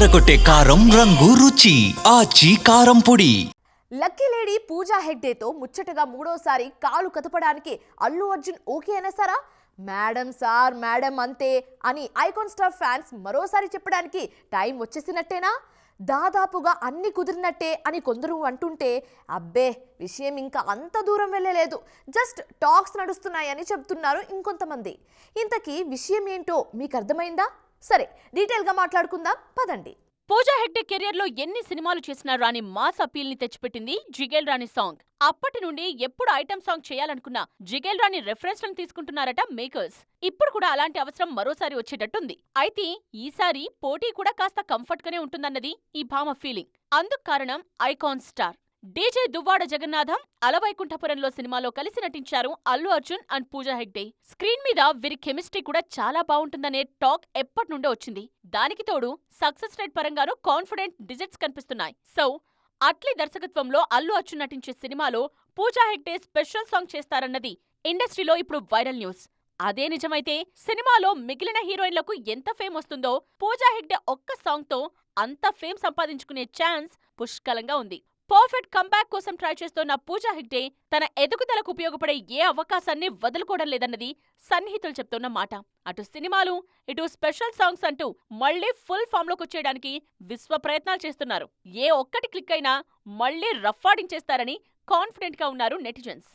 ఎర్రగొట్టే కారం రంగు రుచి ఆచి కారం పొడి. లక్కీ లేడీ పూజా హెగ్డేతో ముచ్చటగా మూడోసారి కాలు కదపడానికి అల్లు అర్జున్ ఓకే అనేసారా? మేడం సార్ మేడం అంతే అని ఐకాన్ స్టార్ ఫ్యాన్స్ మరోసారి చెప్పడానికి టైం వచ్చేసినట్టేనా? దాదాపుగా అన్ని కుదిరినట్టే అని కొందరు అంటుంటే అబ్బే విషయం ఇంకా అంత దూరం వెళ్ళలేదు. జస్ట్ టాక్స్ నడుస్తున్నాయని చెప్తున్నారు ఇంకొంతమంది. ఇంతకీ విషయం ఏంటో మీకు అర్థమైందా? సరే డీటెయిల్గా మాట్లాడుకుందాం పదండి. పూజా హెగ్డే కెరియర్లో ఎన్ని సినిమాలు చేసినా రాని మాస్ అపీల్ని తెచ్చిపెట్టింది జిగేల్ రాణి సాంగ్. అప్పటి నుండి ఎప్పుడు ఐటమ్ సాంగ్ చేయాలనుకున్నా జిగేల్ రాణి రెఫరెన్స్లను తీసుకుంటున్నారట మేకర్స్. ఇప్పుడు కూడా అలాంటి అవసరం మరోసారి వచ్చేటట్టుంది. అయితే ఈసారి పోటీ కూడా కాస్త కంఫర్ట్ గానే ఉంటుందన్నది ఈ భామ ఫీలింగ్. అందుకు కారణం icon star. DJ Duvvada Jagannadham అలవైకుంఠపురంలో సినిమాలో కలిసి నటించారు అల్లు అర్జున్ అండ్ పూజా హెగ్డే. స్క్రీన్ మీద వీరి కెమిస్ట్రీ కూడా చాలా బాగుంటుందనే టాక్ ఎప్పటి నుండో వచ్చింది. దానికి తోడు సక్సెస్ రేట్ పరంగానూ కాన్ఫిడెంట్ డిజిట్స్ కనిపిస్తున్నాయి. సో అట్లీ దర్శకత్వంలో అల్లు అర్జున్ నటించే సినిమాలో పూజా హెగ్డే స్పెషల్ సాంగ్ చేస్తారన్నది ఇండస్ట్రీలో ఇప్పుడు వైరల్ న్యూస్. అదే నిజమైతే సినిమాలో మిగిలిన హీరోయిన్లకు ఎంత ఫేమ్ వస్తుందో పూజా హెగ్డే ఒక్క సాంగ్తో అంత ఫేమ్ సంపాదించుకునే ఛాన్స్ పుష్కలంగా ఉంది. పర్ఫెక్ట్ కంబ్యాక్ కోసం ట్రై చేస్తోన్న పూజా హెగ్డే తన ఎదుగుదలకు ఉపయోగపడే ఏ అవకాశాన్ని వదులుకోవడం లేదన్నది సన్నిహితులు చెప్తున్న మాట. అటు సినిమాలు ఇటు స్పెషల్ సాంగ్స్ అంటూ మళ్ళీ ఫుల్ ఫామ్లోకి వచ్చేయడానికి విశ్వ ప్రయత్నాలు చేస్తున్నారు. ఏ ఒక్కటి క్లిక్ అయినా మళ్ళీ రఫ్ఫాడించేస్తారని కాన్ఫిడెంట్గా ఉన్నారు నెటిజన్స్.